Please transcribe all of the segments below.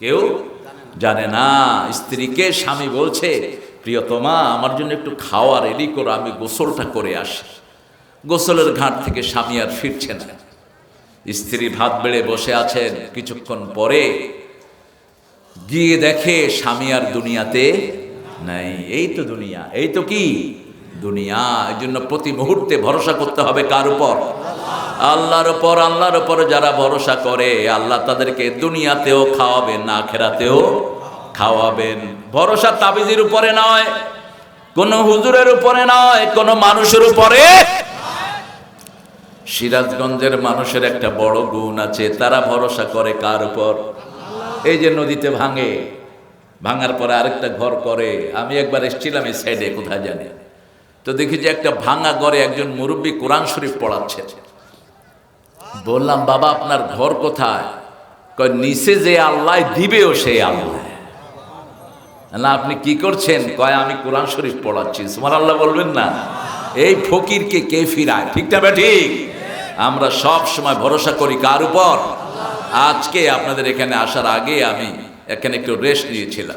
কেউ জানে না, স্ত্রীকে স্বামী বলছে প্রিয়তমা আমার জন্য একটু খাওয়া রেডি করো, আমি গোসলটা করে আসি। গোসলের ঘাট থেকে স্বামী আর ফিরছে না। স্ত্রী ভাত বেড়ে বসে আছেন। কিছুক্ষণ পরে গিয়ে দেখে স্বামী আর দুনিয়াতে নাই। এই তো দুনিয়া, এই তো কি? দুনিয়া, এই জন্য প্রতি মুহূর্তে ভরসা করতে হবে কার উপর? আল্লাহর উপর আল্লাহর উপর যারা ভরসা করে, আল্লাহ তাদেরকে দুনিয়াতেও খাওয়াবেন না খেরাতেও খাওয়াবেন। ভরসা তাবিজের উপরে নয়, কোন হুজুরের উপরে নয়, কোন মানুষের উপরে সিরাজগঞ্জের মানুষের একটা বড় গুণ আছে, তারা ভরসা করে কার উপর? এই যে নদীতে ভাঙে, ভাঙার পরে আরেকটা ঘর করে, আমি একবার এসেছিলাম এই সাইডে কোথায় জানি। তো দেখি যে একটা ভাঙা ঘরে একজন মুরব্বী কোরআন শরীফ পড়াচ্ছে। বললাম, বাবা, আপনার ঘর কোথায়? কয়, নিচে যে আল্লাহ দিবেও সেই আল্লাহ। না, আপনি কি করছেন? কয়, আমি কোরআন শরীফ পড়াচ্ছি। সুমার আল্লাহ বলবেন না। এই ফকিরকে কে ফিরায়? ঠিকটা বে ঠিক? আমরা সব সময় ভরসা করি কার উপর? আজকে আপনাদের এখানে আসার আগে আমি এখানে একটু রেস্ট নিয়েছিলাম।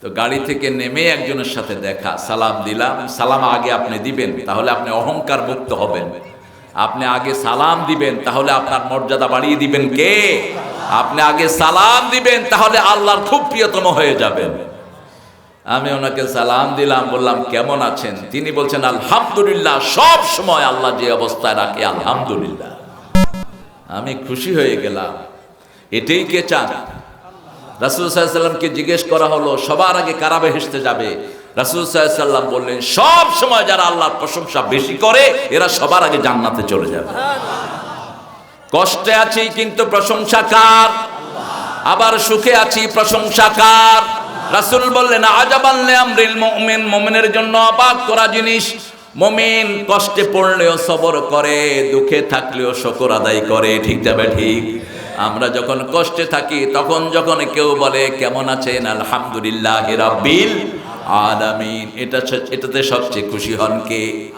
তো গাড়ি থেকে নেমে একজনের সাথে দেখা, সালাম দিলাম। সালাম আগে আপনি দিবেন, তাহলে আপনি অহংকার মুক্ত হবেন। আপনি আগে সালাম দিবেন, তাহলে আপনার মর্যাদা বাড়িয়ে দিবেন কে? আপনি আগে সালাম দিবেন, তাহলে আল্লাহর খুব প্রিয়তম হয়ে যাবেন। আমি ওনাকে সালাম দিলাম, বললাম, কেমন আছেন? তিনি বলছেন, আলহামদুলিল্লাহ, সব সময় আল্লাহ যে অবস্থায় রাখে, আলহামদুলিল্লাহ। আমি খুশি হয়ে গেলাম। এটাই কে চান? রাসুল সাল্লামকে জিজ্ঞেস করা হলো, সবার আগে কারা বেহেসতে যাবে? রাসুল সাল্লাম বললেন, সব সময় যারা আল্লাহর প্রশংসা বেশি করে, এরা সবার আগে জান্নাতে চলে যাবে। কষ্টে আছি কিন্তু প্রশংসা কার? আবার সুখে আছি প্রশংসা কার? রাসুল বললেন, আজাবাল্লে আমরিল মুমিন, মুমিনের জন্য অবাক করা জিনিস। মুমিন কষ্টে পড়লেও সবর করে, দুঃখে থাকলেও শকর আদায় করে, ঠিক যাবে ঠিক? আমরা যখন কষ্টে থাকি, তখন যখন কেউ বলে, কেমন আছেন? আলহামদুলিল্লাহ রাব্বিল আলামিন। এটা এটাতে সবচেয়ে খুশি হন কে?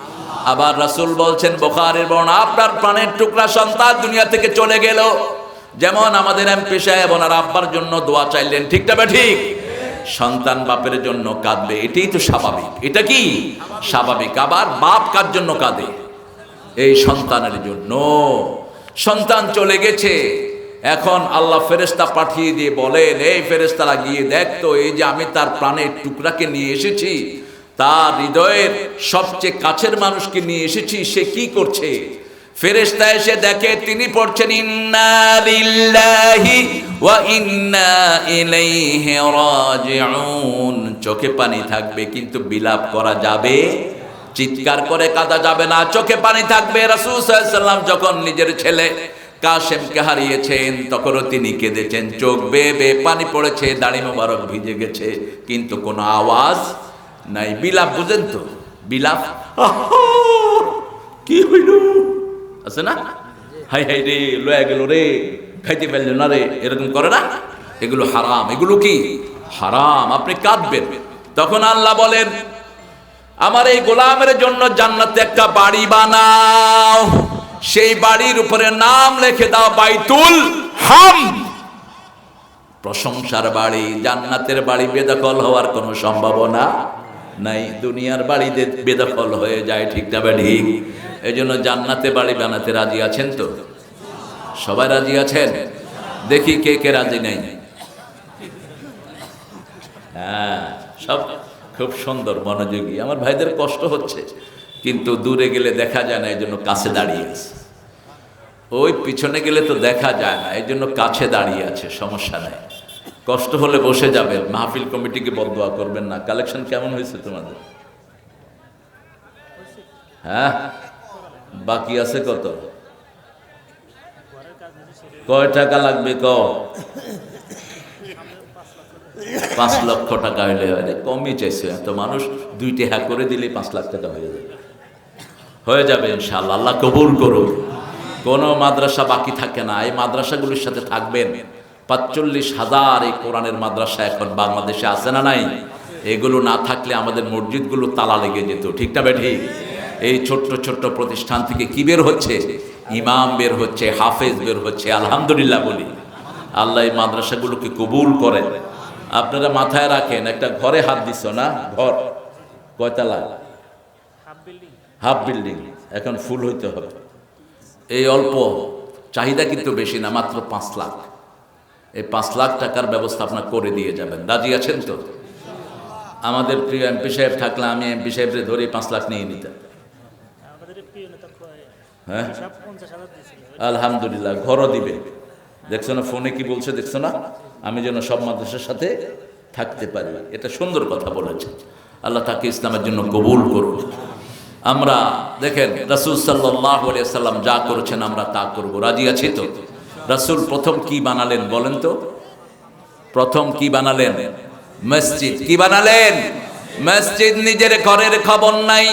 আবার রাসূল বলছেন, বোখারের বর্ণ আপনার প্রাণের টুকরা সন্তান দুনিয়া থেকে চলে গেল। যেমন আমাদের এমপি সাহেব, ওনার আব্বার জন্য দোয়া চাইলেন। ঠিকটা বা ঠিক? সন্তান বাপের জন্য কাঁদবে, এটাই তো স্বাভাবিক। এটা কি? স্বাভাবিক। আবার বাপ কার জন্য কাঁদে? এই সন্তানের জন্য। সন্তান চলে গেছে। এখন আল্লাহ ফেরেস্তা পাঠিয়ে দিয়ে বলেন, এই ফেরেস্তারা গিয়ে দেখতো এই যে আমি তার প্রাণের টুকরাকে নিয়ে এসেছি, তার হৃদয়ের সবচেয়ে কাছের মানুষকে নিয়ে এসেছি, সে কি করছে? ফেরেস্তা এসে দেখে, তিনি পড়ছেন চোখে পানি থাকবে, কিন্তু বিলাপ করা যাবে, চিৎকার করে কাঁদা যাবে না। চোখে পানি থাকবে, রাসূল সাল্লাম যখন নিজের ছেলে কাশেমকে হারিয়েছেন, তখনও তিনি কেঁদেছেন। চোখ বেয়ে বেয়ে পানি পড়েছে, দাড়ি মোবারক ভিজে গেছে, কিন্তু কোনো আওয়াজ নাই। বিলাপ, বুঝেন তো? বিলাপ? কি হইল? আছে না? হাই হাই রে, লয়া গেল রে, খাইতে পারল না রে, এরকম করে না? এগুলো হারাম। এগুলো কি? হারাম। আপনি কাঁদবেন। তখন আল্লাহ বলেন, আমার এই গোলামের জন্য জান্নাতে একটা বাড়ি বানাও। সেই বাড়ির উপরে নাম লেখে দাও বাইতুল হাম। প্রশংসার বাড়ি, জান্নাতের বাড়ি বেদখল হওয়ার কোনো সম্ভাবনা নাই। দুনিয়ার বাড়িতে বেদখল হয়ে যায়, ঠিক যাবে ঠিক। এই জন্য জান্নাতে বাড়ি বানাতে রাজি আছেন তো? সবাই রাজি আছেন? দেখি কে কে রাজি নেই। হ্যাঁ সব খুব সুন্দর মনোযোগী। আমার ভাইদের কষ্ট হচ্ছে। কিন্তু দূরে গেলে দেখা যায় না, এই জন্য কাছে দাঁড়িয়ে আছে। ওই পিছনে গেলে তো দেখা যায় না, এই জন্য কাছে দাঁড়িয়ে আছে, সমস্যা নেই। কষ্ট হলে বসে যাবেন মাহফিল কমিটিকে বদোয়া করবেন না। কালেকশন কেমন হয়েছে তোমাদের? হ্যাঁ? বাকি আছে কত? কয় টাকা লাগবে ক পাঁচ লক্ষ টাকা হইলে আরে কমই চাইছে। এত মানুষ দুইটি হ্যাঁ করে দিলে পাঁচ লাখ টাকা হয়ে যাবে। হয়ে যাবে ইনশাল্লাহ আল্লাহ কবুল করুন কোনো মাদ্রাসা বাকি থাকে না। এই মাদ্রাসাগুলির সাথে থাকবেন। পাঁচচল্লিশ হাজার এই কোরআনের মাদ্রাসা এখন বাংলাদেশে আছে না নাই? এগুলো না থাকলে আমাদের মসজিদগুলো তালা লেগে যেত। ঠিক এই ছোট্ট ছোট্ট প্রতিষ্ঠান থেকে কি বের হচ্ছে? ইমাম বের হচ্ছে, হাফেজ বের হচ্ছে, আলহামদুলিল্লাহ বলি। আল্লাহ এই মাদ্রাসাগুলোকে কবুল করেন। আপনারা মাথায় রাখেন, একটা ঘরে হাত দিছ না? ঘর, কয়তলা? হাফ বিল্ডিং এখন ফুল হইতে হবে। এই অল্প চাহিদা কিন্তু বেশি না মাত্র পাঁচ লাখ। এই পাঁচ লাখ টাকার ব্যবস্থা আপনার করে দিয়ে যাবেন। রাজি আছেন তো? আমাদের প্রিয় এমপি সাহেব থাকলে আমি এমপি সাহেবরে ধরে পাঁচ লাখ নিয়ে নিতাম। হ্যাঁ? আলহামদুলিল্লাহ ঘরও দিবে। দেখছ না ফোনে কি বলছে দেখছ না? আমি যেন সব মাদ্রাসার সাথে থাকতে পারি। এটা সুন্দর কথা বলেছে আল্লাহ তাকে ইসলামের জন্য কবুল করুন আমরা দেখেন রাসুল সাল্লাহ সাল্লাম যা করেছেন আমরা তা করব। রাজি আছি তো? রাসুল প্রথম কি বানালেন বলেন তো? প্রথম কি বানালেন? মসজিদ। কি বানালেন? মসজিদ নিজের ঘরের খবর নাই।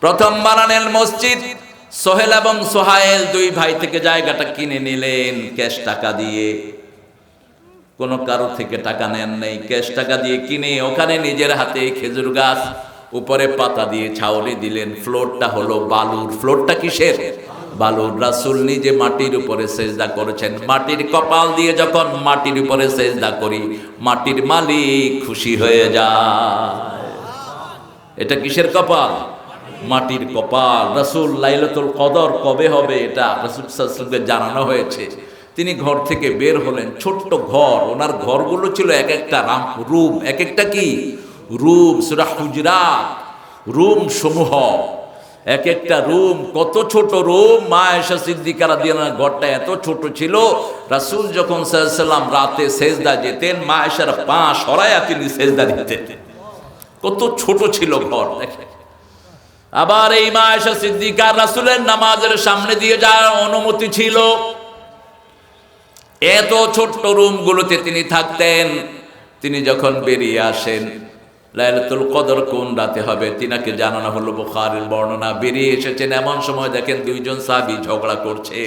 প্রথম বানালেন মসজিদ। সোহেল এবং সোহায়েল দুই ভাই থেকে জায়গাটা কিনে নিলেন ক্যাশ টাকা দিয়ে। কোনো কারও থেকে টাকা নেন নেই। ক্যাশ টাকা দিয়ে কিনে ওখানে নিজের হাতে খেজুর গাছ উপরে পাতা দিয়ে ছাউনি দিলেন, ফ্লোরটা হলো বালুর, ফ্লোরটা কিসের? বালুর। রাসুল নিজে মাটির উপরে সেজদা করেছেন। মাটির কপাল দিয়ে যখন মাটির উপরে সেজদা করি, মাটির মালিক খুশি হয়ে যায়। এটা কিসের কপাল? মাটির কপাল। রসুল লাইলাতুল কদর কবে হবে এটা রসুল সাল্লামকে জানানো হয়েছে। তিনি ঘর থেকে বের হলেন, ছোট্ট ঘর। ওনার ঘরগুলো ছিল এক একটা রাম রুম। এক একটা কি? রুম, সুরা হুজরাত, রুম সমূহ। এক একটা রুম, কত ছোট রুম, মা এসা সিদ্দিকারা দিয়ে ঘরটা এত ছোট ছিল, রাসুল যখন সাল্লাম রাতে সেজদা যেতেন মা এসার পা সরাইয়া তিনি সেজদা দিতেন। কত ছোট ছিল ঘর দেখে আবার এই মা এসা সিদ্দিকার রাসুলের নামাজের সামনে দিয়ে যাওয়ার অনুমতি ছিল। এত ছোট্ট রুমগুলোতে তিনি থাকতেন, তিনি যখন বেরিয়ে আসেন লাইলাতুল কদর কোন রাতে হবে তিনাকে জানানো হলো বুখারের বর্ণনা। বেরিয়ে এসেছেন এমন সময় দেখেন দুইজন সাবি ঝগড়া করছে,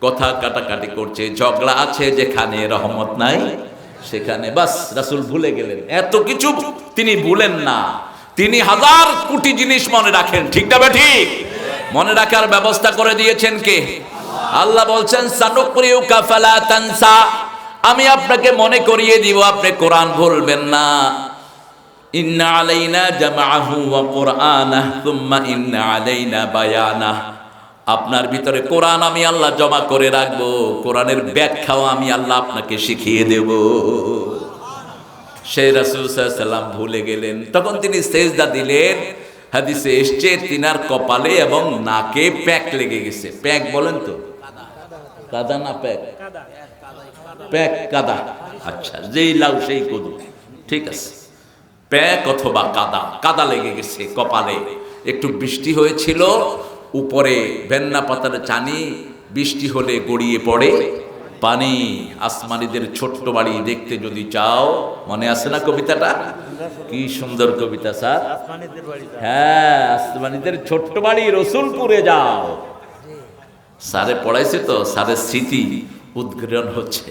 কথা কাটাকাটি করছে, ঝগড়া আছে যেখানে রহমত নাই সেখানে। বাস, রাসুল ভুলে গেলেন। এত কিছু তিনি ভুলেন না। তিনি হাজার কোটি জিনিস মনে রাখেন, ঠিক না ঠিক মনে রাখার ব্যবস্থা করে দিয়েছেন কে? আল্লাহ বলছেন সানুকরিউ কাফালা তানসা। আমি আপনাকে মনে করিয়ে দিব, আপনি কোরআন ভুলবেন না। ইন্না আলাইনা জামাআহু ওয়া কুরআনাহ সুম্মা ইন্না আলাইনা বায়ানাহ আপনার ভিতরে কোরআন আমি আল্লাহ জমা করে রাখব, কোরআনের ব্যাখ্যাও আমি আল্লাহ আপনাকে শিখিয়ে দেব। সেই রাসূল সাল্লাম ভুলে গেলেন। তখন তিনি সেজদা দিলেন। হাদিসে এসছে, তিনার কপালে এবং নাকে প্যাক লেগে গেছে। প্যাক বলেন তো? কাদা না প্যাক? প্যাক কাদা। আচ্ছা যেই লাউ সেই কদু। ঠিক আছে। প্যাক অথবা কাদা। কাদা লেগে গেছে কপালে। একটু বৃষ্টি হয়েছিল উপরে ভেন্না পাতার চানি বৃষ্টি হলে গড়িয়ে পড়ে। পানি আসমানিদের ছোট্ট বাড়ি দেখতে যদি চাও মনে আছে না কবিতাটা? কি সুন্দর কবিতা স্যার। হ্যাঁ আসমানিদের ছোট্ট বাড়ি রসুলপুরে যাও। স্যারে পড়াইছে তো স্যারের স্মৃতি উদ্গীরণ হচ্ছে।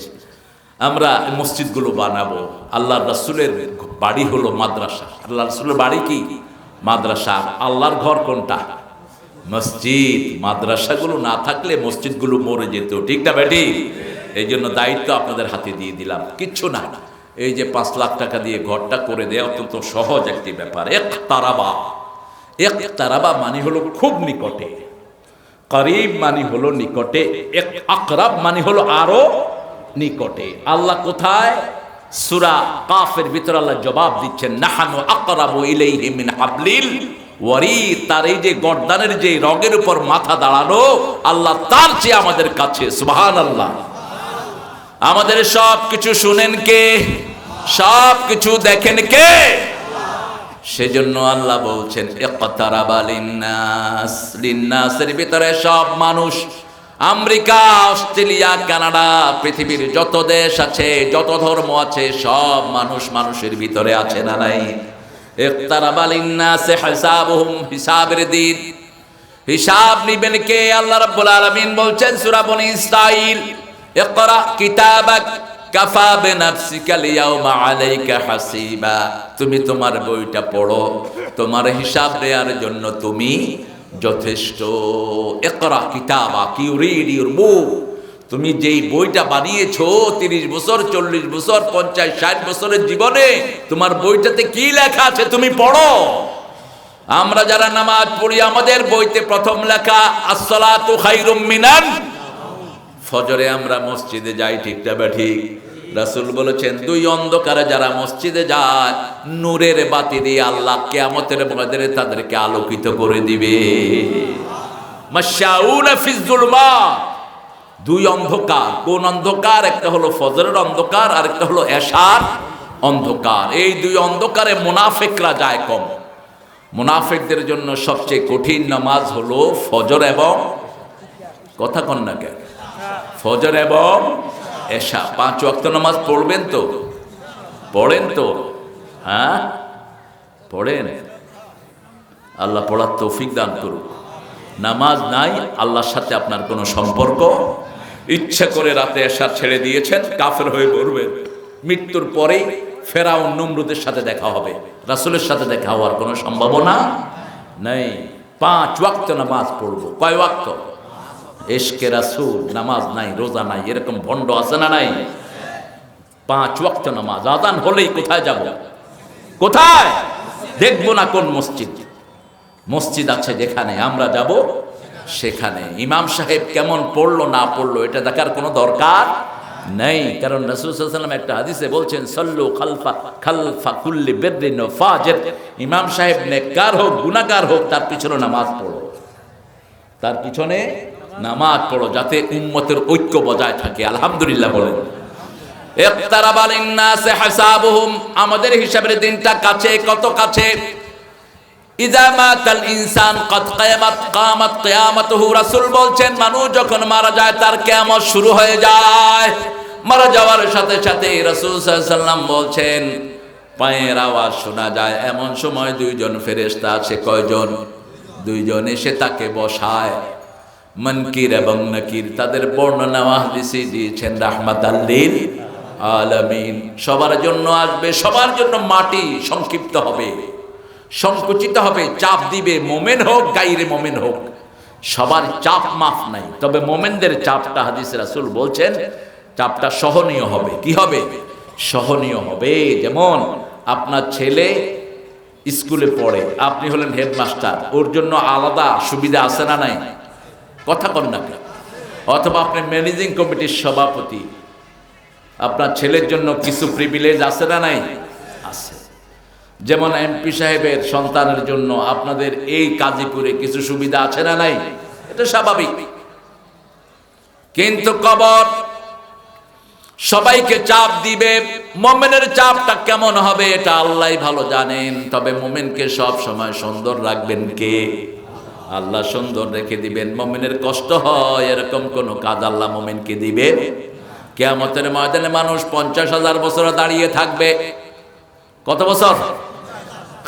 আমরা মসজিদগুলো বানাবো। আল্লাহ রাসুলের বাড়ি হলো মাদ্রাসা। আল্লাহ রাসুলের বাড়ি কি? মাদ্রাসা। আল্লাহর ঘর কোনটা? মসজিদ। মাদ্রাসাগুলো না থাকলে মসজিদগুলো মরে যেত। ঠিক না বেটি? এই জন্য দায়িত্ব আপনাদের হাতে দিয়ে দিলাম। কিচ্ছু না। এই যে পাঁচ লাখ টাকা দিয়ে ঘরটা করে দেওয়া অত্যন্ত সহজ একটি ব্যাপার। এক তারাবা এক তারাবা মানে হলো খুব নিকটে। করিব মানে হলো নিকটে। এক আকরাব মানে হলো আরও নিকটে। আল্লাহ কোথায়? সুরা কাফের ভিতর আল্লাহ জবাব দিচ্ছেন, নাহানু আকরাবু ইলাইহি মিন হাবলিল ওয়ারি তার এই যে গর্দানের যে রগের উপর মাথা দাঁড়ানো, আল্লাহ তার চেয়ে আমাদের কাছে, সুবহানাল্লাহ। আমাদের সব কিছু শুনেন কে? সব কিছু দেখেন কে? সেজন্য আল্লাহ বলছেন, ইকতারাবা লিন্নাস। লিন্নাসের ভিতরে সব মানুষ আমেরিকা, অস্ট্রেলিয়া, কানাডা পৃথিবীর যত দেশ আছে, যত ধর্ম আছে, সব মানুষ মানুষের ভিতরে আছে না নাই? হিসাব নিবেন কে? আল্লাহ রাব্বুল আলামিন বলছেন, সূরা বনি ইসরাইল ইকরা কিতাবাক কাফা আলাইকা হাসিবা। তুমি তোমার বইটা পড়ো, তোমার হিসাব দেওয়ার জন্য তুমি যথেষ্ট। ইকরা কিতাবা কি রিড ইউর বুক তুমি যেই বইটা বানিয়েছো, তিরিশ বছর, চল্লিশ বছর, পঞ্চাশ, ষাট বছরের জীবনে, তোমার বইটাতে কি লেখা আছে তুমি পড়ো। আমরা যারা নামাজ পড়ি, আমাদের বইতে প্রথম লেখা, আসসালাতু খাইরুম মিনান। ফজরে আমরা মসজিদে যাই ঠিকটা বা ঠিক? রাসুল বলেছেন, দুই অন্ধকারে যারা মসজিদে যায়, নূরের বাতি দিয়ে আল্লাহ কেয়ামতের ময়দানে তাদেরকে আলোকিত করে দিবে। দুই অন্ধকার, কোন অন্ধকার? একটা হলো ফজরের অন্ধকার আর একটা হলো এশার অন্ধকার। এই দুই অন্ধকারে মুনাফেকরা যায় কম। মুনাফেকদের জন্য সবচেয়ে কঠিন নামাজ হলো ফজর এবং, কথা কন না কেন? ফজর এবং এশা পাঁচ ওয়াক্ত নামাজ পড়বেন তো? পড়েন তো? হ্যাঁ? পড়েন। আল্লাহ পড়ার তৌফিক দান করুক। নামাজ নাই, আল্লাহর সাথে আপনার কোনো সম্পর্ক? ইচ্ছে করে রাতে এসা ছেড়ে দিয়েছেন, কাফের হয়ে পড়বেন মৃত্যুর পরেই ফেরাউন নমরুদের সাথে দেখা হবে। রাসুলের সাথে দেখা হওয়ার কোনো সম্ভাবনা নেই। পাঁচ ওয়াক্ত নামাজ পড়ব। কয় ওয়াক্ত? এশকে রাসুল, নামাজ নাই, রোজা নাই, এরকম ভণ্ড আছে না নাই? পাঁচ ওয়াক্ত নামাজ আদান হলেই কোথায় যাব? কোথায়? দেখব না কোন মসজিদ। মসজিদ আছে যেখানে আমরা যাব, সেখানে। ইমাম সাহেব কেমন পড়ল, না পড়ল, এটা দেখার কোনো দরকার নেই। কারণ রসুলাম একটা হাদিসে বলছেন, সল্লু খালফা খালফা কুল্লি ফাজের ইমাম সাহেব নেককার হোক গুনাকার হোক, তার পিছনে নামাজ পড়ো। তার পিছনে নামাজ পড়ো যাতে উম্মতের ঐক্য বজায় থাকে, আলহামদুলিল্লাহ বলেন। আমাদের হিসাবের দিনটা কাছে, কত কাছে? বলছেন, মানুষ যখন মারা যায়, তার কিয়ামত শুরু হয়ে যায়। মারা যাওয়ার সাথে সাথে রাসূল সাল্লাম বলছেন, পায়ের আওয়াজ শোনা যায়, এমন সময় দুইজন ফেরেশতা আছে, কয়জন? দুইজন এসে তাকে বসায়। মনকির এবং নকির তাদের বর্ণনা হাদিসে দিয়েছেন রাহমাত আল্লিল আলামিন। সবার জন্য আসবে, সবার জন্য মাটি সংক্ষিপ্ত হবে, সংকুচিত হবে, চাপ দিবে, মোমেন হোক, গাইরে মোমেন হোক। সবার চাপ মাফ নাই, তবে মোমেনদের চাপটা হাদিস রাসুল বলছেন, চাপটা সহনীয় হবে। কি হবে? সহনীয় হবে। যেমন আপনার ছেলে স্কুলে পড়ে, আপনি হলেন হেডমাস্টার, ওর জন্য আলাদা সুবিধা আছে না নাই? কথা কন না অথবা আপনি ম্যানেজিং কমিটির সভাপতি। আপনার ছেলের জন্য কিছু প্রিভিলেজ আছে না নাই? আছে। যেমন এমপি সাহেবের সন্তানের জন্য আপনাদের এই কাজীপুরে কিছু সুবিধা আছে না নাই? এটা স্বাভাবিক। কিন্তু কবর সবাইকে চাপ দিবে। মোমেনের চাপটা কেমন হবে এটা আল্লাহ ভালো জানেন। তবে মোমেনকে সব সময় সুন্দর রাখবেন কে? আল্লাহ সুন্দর রেখে দিবেন। মোমেনের কষ্ট হয়, এরকম কোন কাজ আল্লাহ মোমেনকে দিবেন কেয়ামতের ময়দানে মানুষ পঞ্চাশ হাজার বছর দাঁড়িয়ে থাকবে। কত বছর?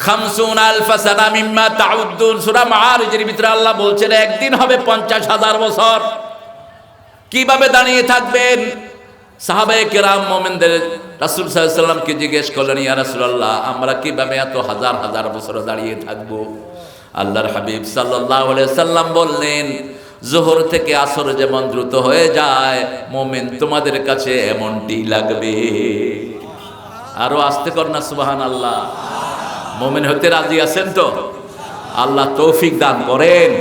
খামসুন আলফা ভিতরে আল্লাহ বলছেন, একদিন হবে পঞ্চাশ হাজার বছর। কীভাবে দাঁড়িয়ে থাকবেন? মোমেনদের জিজ্ঞেস ইয়া আমরা কীভাবে এত হাজার হাজার বছর দাঁড়িয়ে থাকব? আল্লাহর হাবিব আলাইহি সাল্লাম বললেন, জোহর থেকে আসর যেমন দ্রুত হয়ে যায়, মোমেন তোমাদের কাছে এমনটি লাগবে। আরও আসতে কর না সুবাহান আল্লাহ মোমেন হতে রাজি আছেন তো? আল্লাহ তৌফিক দান করেন।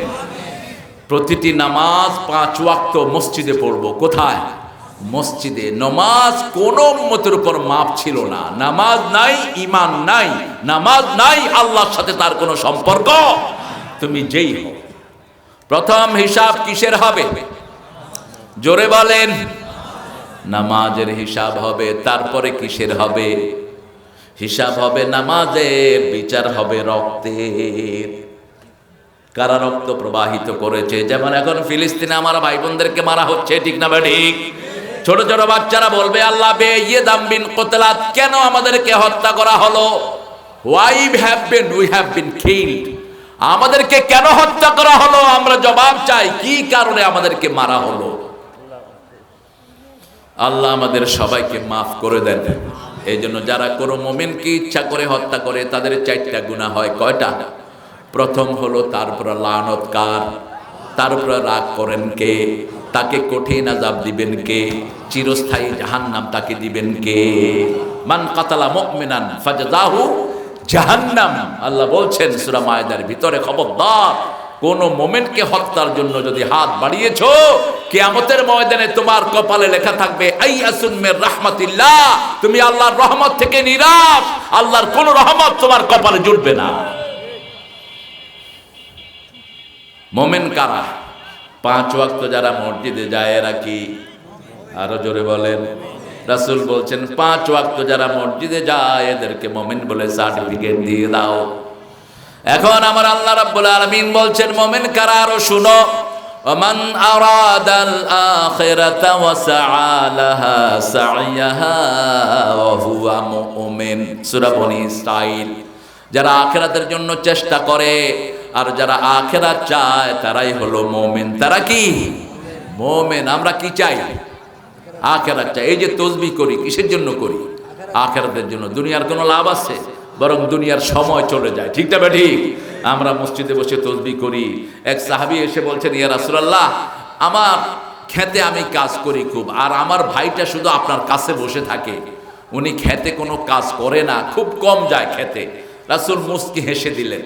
প্রতিটি নামাজ পাঁচ ওয়াক্ত মসজিদে পড়ব। কোথায়? মসজিদে নমাজ কোন উম্মতের উপর মাপ ছিল না। নামাজ নাই ইমান নাই, নামাজ নাই, আল্লাহর সাথে তার কোনো সম্পর্ক। তুমি যেই হও। প্রথম হিসাব কিসের হবে? জোরে বলেন। নামাজের হিসাব হবে, তারপরে কিসের হবে? হিসাব হবে নামাজের, বিচার হবে রক্তের। কারা রক্ত প্রবাহিত করেছে? যেমন এখন ফিলিস্তিনে আমার ভাই বোনদেরকে মারা হচ্ছে, ঠিক না ঠিক। ছোট ছোট বাচ্চারা বলবে, আল্লাহ বে ইয়ে দামবিন কোতলাত, কেন আমাদেরকে হত্যা করা হলো? Why have been we have been killed আমাদেরকে কেন হত্যা করা হলো? আমরা জবাব চাই, কি কারণে আমাদেরকে মারা হলো? আল্লাহ আমাদের সবাইকে মাফ করে দেন। এই জন্য যারা কোনো মোমেনকে ইচ্ছা করে হত্যা করে, তাদের চারটা গুণা হয়। কয়টা? প্রথম হলো, তার উপর লানত কার, তার রাগ করেন কে? তাকে কঠিন আজাব দিবেন কে? চিরস্থায়ী জাহান্নাম তাকে দিবেন কে? মান কাতালা মুমিনান ফাজদাহু জাহান্নাম। আল্লাহ বলছেন, সূরা মায়েদার ভিতরে খবরদার, কোন মোমেন্টকে হত্যার জন্য যদি হাত বাড়িয়েছো, কিয়ামতের ময়দানে তোমার কপালে লেখা থাকবে, আইয়াসুন মির রাহমাতিল্লাহ। তুমি আল্লাহর রহমত থেকে নিরাশ, আল্লাহর কোন রহমত তোমার কপালে জুটবে না। মোমেন কারা? পাঁচ ওয়াক্ত যারা মসজিদে যায় এরা কি আরো জোরে বলেন রাসূল বলছেন পাঁচ ওয়াক্ত যারা মসজিদে যায় এদেরকে মোমেন বলে সার্টিফিকেট দিয়ে দাও এখন আমার আল্লাহ রাব্বুল আলামিন বলছেন মোমেন কারা আরো শুনো ومن أراد الآخرة وسعى لها سعيها وهو مؤمن سورة بني إسرائيل যারা আখেরাতের জন্য চেষ্টা করে আর যারা আখেরাত চায়, তারাই হলো মোমেন। তারা কি? মোমেন। আমরা কি চাই? আখেরাত চাই। এই যে তসবি করি, কিসের জন্য করি? আখেরাতের জন্য। দুনিয়ার কোনো লাভ আছে? বরং দুনিয়ার সময় চলে যায়। ঠিক না ঠিক আমরা মসজিদে বসে তসবি করি। এক সাহাবি এসে বলছেন, ইয়া রাসূলুল্লাহ, আমার খেতে আমি কাজ করি খুব, আর আমার ভাইটা শুধু আপনার কাছে বসে থাকে। উনি খেতে কোনো কাজ করে না, খুব কম যায় খেতে। রাসূল মুস্কি হেসে দিলেন।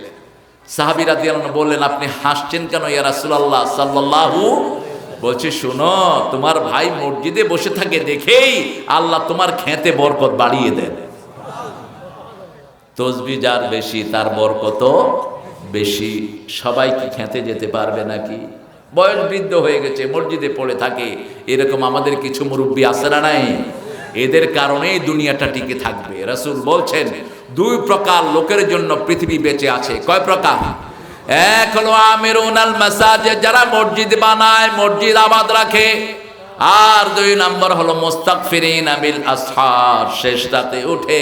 সাহাবিরা দিয়ে বললেন, আপনি হাসছেন কেন ইয়া রাসূলুল্লাহ সাল্লাল্লাহু? বলছে, শোনো, তোমার ভাই মসজিদে বসে থাকে দেখেই আল্লাহ তোমার খেতে বরকত বাড়িয়ে দেন। তসবি যার বেশি, তার বরকত বেশি। সবাই কি খেতে যেতে পারবে নাকি? বয়স বৃদ্ধ হয়ে গেছে, মসজিদে পড়ে থাকে। এরকম আমাদের কিছু মুরব্বী না নাই? এদের কারণেই দুনিয়াটা টিকে থাকবে। রাসূল বলছেন দুই প্রকার লোকের জন্য পৃথিবী বেঁচে আছে। কয় প্রকার? এক হলো আমিরুন আল মাসাজে যারা মসজিদ বানায়, মসজিদ আবাদ রাখে। আর দুই নম্বর হলো মোস্তাকফিরিন আবিল আসহার শেষ রাতে উঠে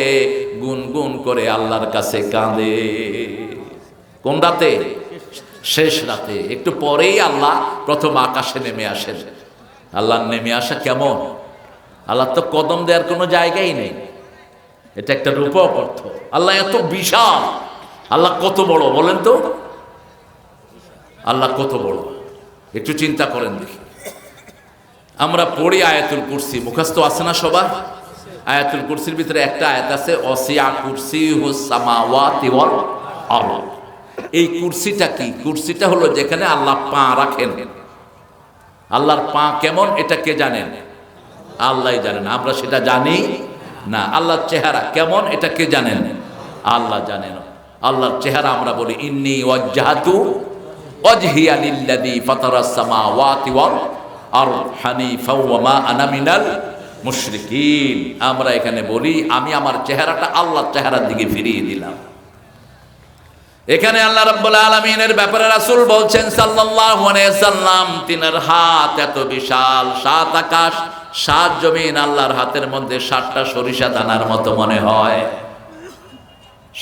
গুনগুন করে আল্লাহর কাছে কাঁদে। কোন রাতে? শেষ রাতে। একটু পরেই আল্লাহ প্রথম আকাশে নেমে আসেন। আল্লাহ নেমে আসা কেমন? আল্লাহ তো কদম দেওয়ার কোনো জায়গাই নেই। এটা একটা রূপক অর্থ আল্লাহ এত বিশাল। আল্লাহ কত বড়, বলেন তো। আল্লাহ কত বড়। একটু চিন্তা করেন দেখি। আমরা পড়ি আয়াতুল কুরসি। মুখস্থ আছে না সবার? আয়াতুল কুরসির ভিতরে একটা আয়াত আছে, অসিয়া কুরসি হুসামাওয়াতি ওয়াল আরদ। এই কুরসিটা কি? কুরসিটা হলো যেখানে আল্লাহ পা রাখেন। আল্লাহর পা কেমন? এটা কে জানেন? আল্লাহই জানেন। আমরা সেটা জানি। না, আল্লাহর চেহারা কেমন এটা কে জানেন? আল্লাহ জানেন। আল্লাহর চেহারা আমরা বলি, ইন্নি ওয়াজ্জাহাতু ওয়াজহিয়া লিল্লাযী ফাতারাস সামাওয়াতি ওয়াল আরদ হানিফা ওয়া মা আনা মিনাল মুশরিকিন। আমরা এখানে বলি, আমি আমার চেহারাটা আল্লাহর চেহারার দিকে ফিরিয়ে দিলাম। এখানে আল্লাহ রাব্বুল আলামিনের ব্যাপারে রাসূল বলছেন আলাইহি সাল্লাম, তিনার হাত এত বিশাল, সাত আকাশ, সাত জমিন, আল্লাহর হাতের মধ্যে সাতটা সরিষা দানার মতো মনে হয়।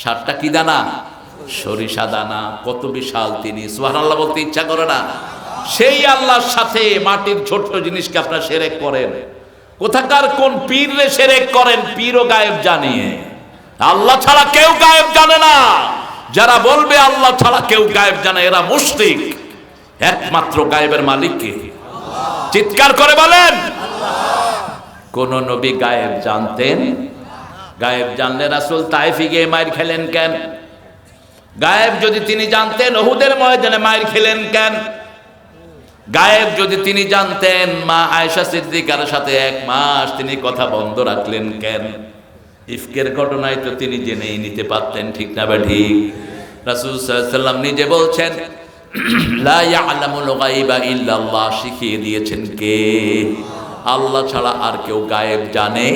সাতটা কি দানা? সরিষা দানা, কত বিশাল তিনি, সুবহানাল্লাহ বলতে ইচ্ছা করে না। সেই আল্লাহর সাথে মাটির ছোট্ট জিনিসকে আপনার সেরেক করেন। কোথাকার কোন পীর সেরেক করেন, পীরও গায়েব জানিয়ে আল্লাহ ছাড়া কেউ গায়েব জানে না। যারা বলবে আল্লাহ ছাড়া কেউ গায়েব জানে, এরা মুশরিক। একমাত্র গায়েবের মালিক কে? চিৎকার করে বলেন। কোন নবী গায়েব জানতেন? গায়েব জানলে রাসূল তাইফি গিয়ে মায়ের খেলেন কেন? গায়েব যদি তিনি জানতেন ওহুদের ময়দানে মায়ের খেলেন কেন? গায়েব যদি তিনি জানতেন, মা আয়েশা সিদ্দিকার সাথে এক মাস তিনি কথা বন্ধ রাখলেন কেন? ইফকের ঘটনায় তো তিনি জেনেই নিতে পারতেন, ঠিক না বা ঠিক? রাসূল সাল্লাম নিজে বলছেন ইল্লাল্লাহ শিখিয়ে দিয়েছেন কে? আল্লাহ ছাড়া আর কেউ গায়েব জানে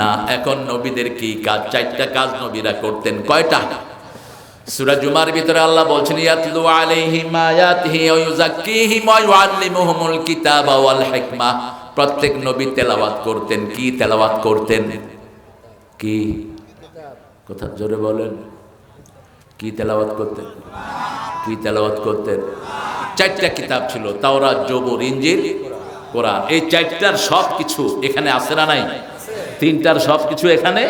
না। এখন নবীদের কি কাজ? চারটা কাজ নবীরা করতেন, কয়টা? সূরা জুমার ভিতরে আল্লাহ বলছেন, ইয়াতলু আলাইহিম আয়াতিহি ওয়া ইউযাক্কিহিম ওয়া ইউআল্লিমুহুমুল কিতাবা ওয়াল হিকমা প্রত্যেক নবী তেলাওয়াত করতেন, কি তেলাওয়াত করতেন? কি কথা জোরে বলেন কি তেলাওয়াত করতেন কি তেলাওয়াত করতেন চারটা কিতাব ছিল তাওরাত জবুর ইনজিল কোরআন এই চারটার সব কিছু এখানে আছে না নাই তিনটার সব কিছু এখানে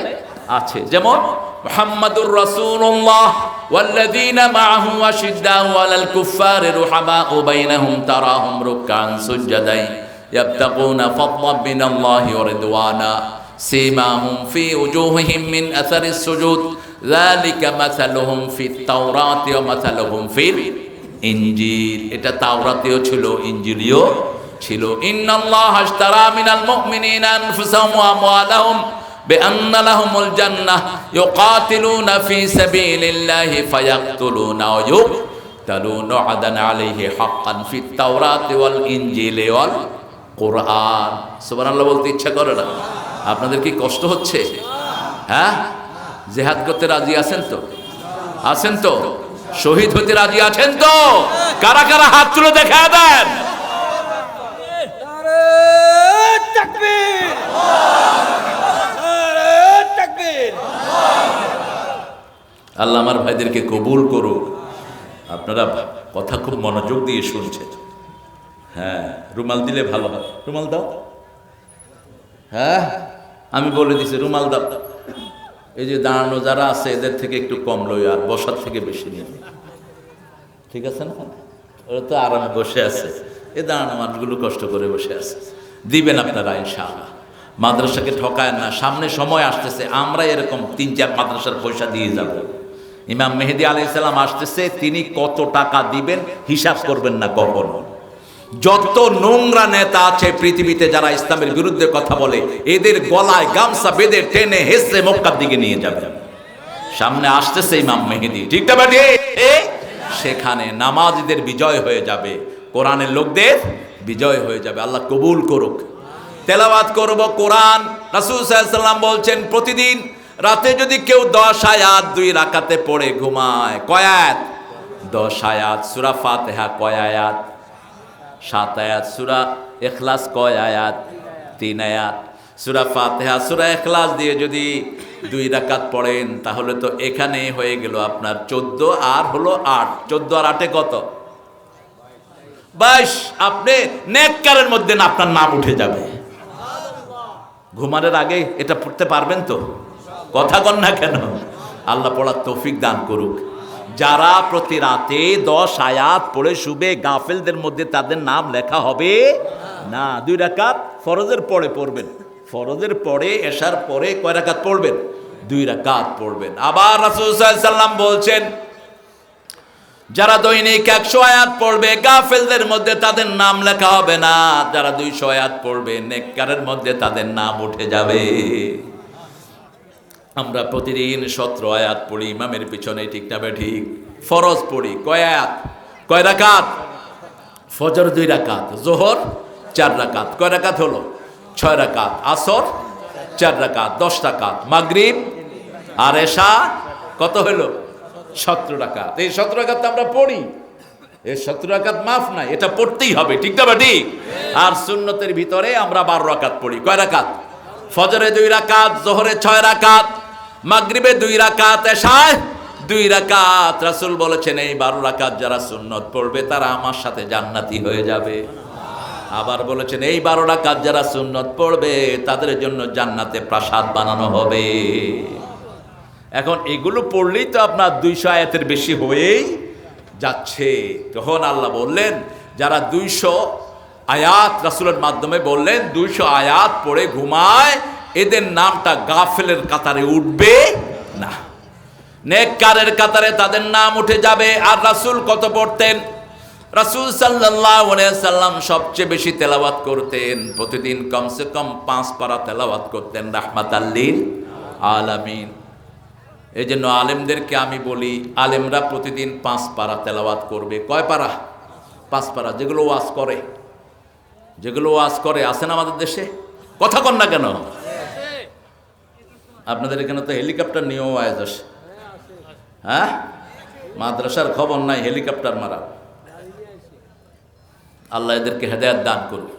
আছে যেমন মুহাম্মাদুর রাসূলুল্লাহ ওয়াল্লাযীনা মাআহু আশিদ্দাউ আলাল কুফফারি রুহামাউ বাইনাহুম তারাহুম রুকআন সুজদাই يبتغون فضلا من الله ورضوانا سيماهم في وجوههم من أثر السجود ذلك مثلهم في التوراة ومثلهم في الإنجيل এটা তাওরাতেও ছিল ইঞ্জিলিও ছিল ইন্নাল্লাহ আশতারা মিনাল মুমিনিনা আনফুসাহুম ওয়া আমওয়ালাহুম بأن لهم الجنة يقاتلون في سبيل الله فيقتلون ويقتلون وعدا عليه حقا في التوراة والإنجيل والقرآن سبحان الله বলতে ইচ্ছা করে না আপনাদের কি কষ্ট হচ্ছে? হ্যাঁ? জেহাদ করতে রাজি আছেন তো? আছেন তো? শহীদ হতে রাজি আছেন তো? কারা কারা হাত তুলে দেখা দেন? আল্লাহ আমার ভাইদেরকে কবুল করুক। আপনারা কথা খুব মনোযোগ দিয়ে শুনছেন। হ্যাঁ রুমাল দিলে ভালো হয়। রুমাল দাও। হ্যাঁ? আমি বলে দিছি, রুমাল দাও। এই যে দাঁড়ানো, যারা আছে, এদের থেকে একটু কম লই, আর বসার থেকে বেশি নিয়ে ঠিক আছে না? ওরা তো আরামে বসে আছে। এ দাঁড়ানো মানুষগুলো কষ্ট করে বসে আছে। দিবেন আপনারা, ইনশাআল্লাহ। মাদ্রাসাকে ঠকায় না। সামনে সময় আসতেছে, আমরা এরকম তিন চার মাদ্রাসার পয়সা দিয়ে যাব। ইমাম মেহেদি আলাইসাল্লাম আসতেছে, তিনি কত টাকা দিবেন, হিসাব করবেন না কখনো। যত নোংরা নেতা আছে পৃথিবীতে যারা ইসলামের বিরুদ্ধে কথা বলে, এদের গলায় গামছা বেঁধে টেনে হেসে মক্কার দিকে নিয়ে যাবে। সামনে আসতেছে ইমাম মেহেদি। ঠিক না সেখানে নামাজিদের বিজয় হয়ে যাবে। কোরআনের লোকদের বিজয় হয়ে যাবে। আল্লাহ কবুল করুক। তেলাওয়াত করব কোরআন। রাসূল সাল্লাম বলছেন, প্রতিদিন রাতে যদি কেউ দশ আয়াত দুই রাকাতে পড়ে, ঘুমায়, কয় আয়াত? দশ আয়াত। সূরা ফাতিহা কয় আয়াত? সাত আয়াত, সুরা এখলাস কয় আয়াত? তিন আয়াত। সুরা ফাতেহা, সুরা এখলাস দিয়ে যদি দুই রাকাত পড়েন, তাহলে তো এখানে হয়ে গেল আপনার চোদ্দ আর হলো আট। চোদ্দ আর আটে কত? বাইশ। আপনি নেককারের মধ্যে না, আপনার নাম উঠে যাবে। ঘুমানোর আগে এটা পড়তে পারবেন তো? কথা কন না কেন? আল্লাহ পড়ার তৌফিক দান করুক। যারা প্রতি রাতে দশ আয়াত পড়ে শুবে, গাফেলদের মধ্যে তাদের নাম লেখা হবে না। দুই রাকাত ফরজের পরে পড়বেন। ফরজের পরে এসার পরে কয় রাকাত পড়বেন? দুই রাকাত পড়বেন। আবার রাসূল সাল্লাল্লাহু বলছেন, যারা দৈনিক একশো আয়াত পড়বে, গাফেলদের মধ্যে তাদের নাম লেখা হবে না। যারা দুইশো আয়াত পড়বে, নেককারের মধ্যে তাদের নাম উঠে যাবে। আমরা প্রতিদিন সতেরো আয়াত পড়ি, ইমামের পিছনে ঠিক না ঠিক? ফরজ পড়ি। কয় আয়াত? কয় রাকাত? ফজর দুই রাকাত, জোহর চার রাকাত। কয় রাকাত হলো? ছয় রাকাত। আসর চার রাকাত, দশ রাকাত। মাগরিব আর এশা কত হলো? সতেরো রাকাত। এই সতেরো রাকাত আমরা পড়ি। এই সতেরো রাকাত মাফ নাই, এটা পড়তেই হবে, ঠিক না ঠিক? আর সুন্নতের ভিতরে আমরা বারো রাকাত পড়ি। কয় রাকাত? ফজরে দুই রাকাত, জোহরে ছয় রাকাত মাগরিবে দুই রাকাত এশায় দুই রাকাত রাসুল বলেছেন, এই বারো রাকাত যারা সুন্নত পড়বে, তারা আমার সাথে জান্নাতি হয়ে যাবে। আবার বলেছেন, এই বারো রাকাত যারা সুন্নত পড়বে, তাদের জন্য জান্নাতে প্রাসাদ বানানো হবে। এখন এগুলো পড়লেই তো আপনার দুইশো আয়াতের বেশি হয়েই যাচ্ছে। তখন আল্লাহ বললেন, যারা দুইশো আয়াত রাসুলের মাধ্যমে বললেন, দুইশো আয়াত পড়ে ঘুমায় এদের নামটা গাফেলের কাতারে উঠবে না। নেককারের কাতারে তাদের নাম উঠে যাবে। আর রাসূল কত পড়তেন? রাসূল সাল্লাম সবচেয়ে বেশি তেলাওয়াত করতেন। প্রতিদিন কমসে কম পাঁচ পারা তেলাওয়াত করতেন রাহমাত রাহমাতাল্লিল আলামিন। এই জন্য আলেমদেরকে আমি বলি, আলেমরা প্রতিদিন পাঁচ পারা তেলাওয়াত করবে। কয় পারা? পাঁচ পারা, যেগুলো ওয়াজ করে। যেগুলো ওয়াজ করে আসেন আমাদের দেশে? কথা কন না কেন? আপনাদের এখানে তো হেলিকপ্টার নিয়েও আয়োজ আসে হ্যাঁ? মাদ্রাসার খবর নাই হেলিকপ্টার মারা। আল্লাহ এদেরকে হেদায়াত দান করুন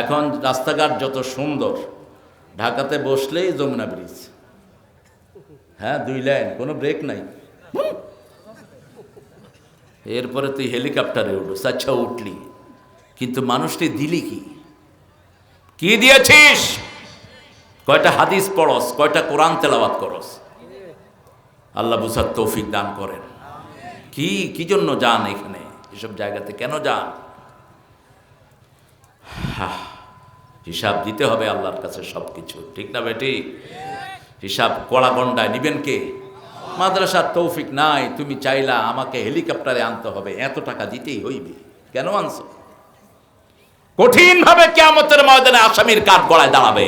এখন রাস্তাঘাট যত সুন্দর, ঢাকাতে বসলেই যমুনা ব্রিজ। হ্যাঁ দুই লাইন, কোনো ব্রেক নাই। এরপরে তুই হেলিকপ্টারে উঠোস। আচ্ছা উঠলি। কিন্তু মানুষটি দিলি কি? কি দিয়েছিস? কয়টা হাদিস পড়স, কয়টা কোরআন তেলাওয়াত করস। আল্লাহ বুঝার তৌফিক দান করেন। কি কি জন্য যান এখানে? এসব জায়গাতে কেন যান? হিসাব দিতে হবে আল্লাহর কাছে সব কিছু ঠিক না বেটি? হিসাব কড়া গন্ডায় নিবেন কে? মাদ্রাসার তৌফিক নাই, তুমি চাইলা আমাকে হেলিকপ্টারে আনতে হবে, এত টাকা দিতেই হইবে। কেন আনছো? কঠিনভাবে কেয়ামতের ময়দানে আসামির কাঠ গড়ায় দাঁড়াবে।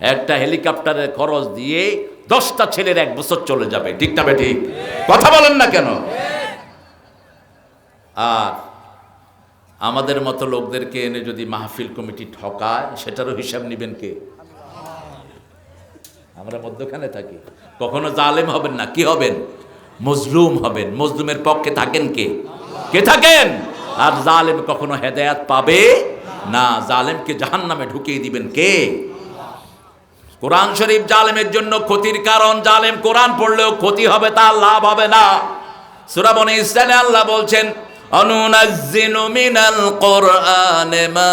একটা হেলিকপ্টারের খরচ দিয়ে দশটা ছেলের এক বছর চলে যাবে। ঠিক না ঠিক কথা বলেন না কেন? আর আমাদের মতো লোকদেরকে এনে যদি মাহফিল কমিটি ঠকায়, সেটারও হিসাব নেবেন কে? আমরা মধ্যখানে থাকি। কখনো জালেম হবেন না। কি হবেন? মজলুম হবেন। মজলুমের পক্ষে থাকেন কে? কে থাকেন? আর জালেম কখনো হেদায়াত পাবে না। জালেমকে জাহান নামে ঢুকিয়ে দিবেন কে? কোরআন শরীফ জালেমের জন্য ক্ষতির কারণ, জালেম কোরআন পড়লেও ক্ষতি হবে, তার লাভ হবে না। সুরাবনে ইসলামে আল্লাহ বলছেন অনুনাজ্জিলু মিনাল কোরআনে মা